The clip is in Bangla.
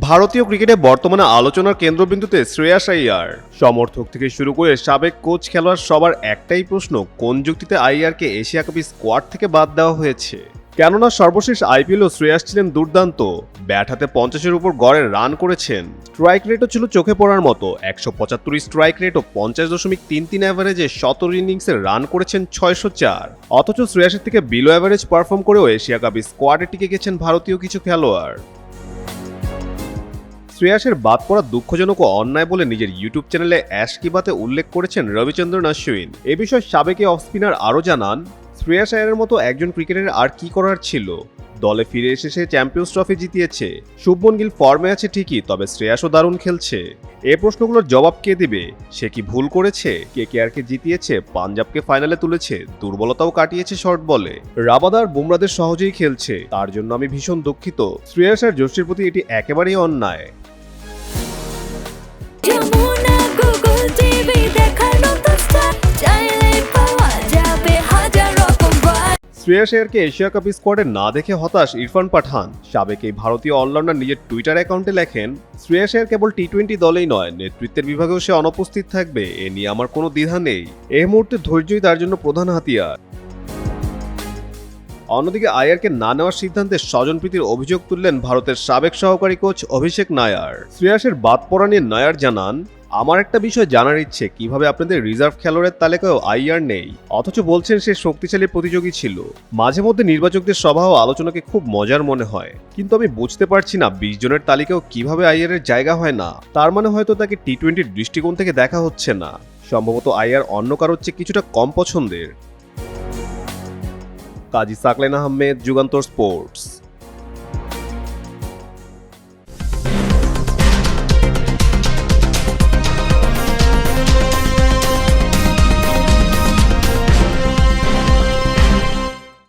ভারতীয় ক্রিকেটে বর্তমানে আলোচনার কেন্দ্রবিন্দুতে শ্রেয়াস আইয়ার সমর্থক থেকে শুরু করে সাবেক কোচ খেলোয়াড় সবার একটাই প্রশ্ন, কোন যুক্তিতে আইয়ারকে এশিয়া কাপি স্কোয়াড থেকে বাদ দেওয়া হয়েছে? কেননা সর্বশেষ আইপিএলও শ্রেয়াস ছিলেন দুর্দান্ত। ব্যাট হাতে পঞ্চাশের উপর গড়ে রান করেছেন। স্ট্রাইক রেটও ছিল চোখে পড়ার মতো। একশো পঁচাত্তর স্ট্রাইক রেট ও পঞ্চাশ দশমিক তিন তিন অ্যাভারেজে সতেরো ইনিংসে রান করেছেন ছয়শো চার। অথচ শ্রেয়াসের থেকে বিলো অ্যাভারেজ পারফর্ম করেও এশিয়া কাপে স্কোয়াডে টিকে গেছেন ভারতীয় কিছু খেলোয়াড়। শ্রেয়াসের বাদ পড়া দুঃখজনক ও অন্যায় বলে নিজের ইউটিউব চ্যানেলে অ্যাশ কিবাতে উল্লেখ করেছেন রবিচন্দ্রন অশ্বিন। এ বিষয়ে সাবেক অফ স্পিনার আরও জানান, শ্রেয়াস আয়ারের মতো একজন ক্রিকেটারের আর কি করার ছিল? দলে ফিরে এসে সে চ্যাম্পিয়ন্স ট্রফি জিতিয়েছে। শুভমন গিল ফর্মে আছে ঠিকই, তবে শ্রেয়াসও দারুণ খেলছে। এ প্রশ্নগুলোর জবাব কে দিবে? সে কি ভুল করেছে? কে কে আরকে জিতিয়েছে? পাঞ্জাবকে ফাইনালে তুলেছে, দুর্বলতাও কাটিয়েছে শর্ট বলে। রাবাদার বুমরাদের সহজেই খেলছে, তার জন্য আমি ভীষণ দুঃখিত। শ্রেয়াস আর জোশির প্রতি এটি একেবারেই অন্যায়। বার শ্রেয়াস এশিয়া কাপ স্কোয়াডে না দেখে হতাশ ইরফান পাঠান। সাবেক এই ভারতীয় অলরাউন্ডার নিজের টুইটার অ্যাকাউন্টে লেখেন শ্রেয়াস আয়ার কেবল টি টোয়েন্টি দলেই নয়, নেতৃত্বের বিভাগেও সে অনুপস্থিত থাকবে। এ নিয়ে আমার কোনো দ্বিধা নেই। এই মুহূর্তে ধৈর্যই তার জন্য প্রধান হাতিয়ার। অন্যদিকে আয়ারকে না নেওয়ার সিদ্ধান্তে স্বজনপ্রীতির অভিযোগ তুললেন ভারতের সাবেক সহকারী কোচ অভিষেক নায়ার। শ্রেয়াসের বাদ পড়া নিয়ে নায়ার জানান আমার একটা বিষয় জানার ইচ্ছে, কীভাবে আপনাদের রিজার্ভ খেলোয়াড়ের তালিকায় আইয়ার নেই? অথচ বলছেন সে শক্তিশালী প্রতিযোগী ছিল। মাঝে মধ্যে নির্বাচকদের সভা ও আলোচনাকে খুব মজার মনে হয়। কিন্তু আমি বুঝতে পারছি না বিশ জনের তালিকাও কীভাবে আইয়ারের জায়গা হয় না। তার মানে হয়তো তাকে টি টোয়েন্টির দৃষ্টিকোণ থেকে দেখা হচ্ছে না। সম্ভবত আইয়ার অন্য কারোর চেয়ে কিছুটা কম পছন্দের। কাজী সাকলেন আহমেদ, যুগান্তর স্পোর্টস।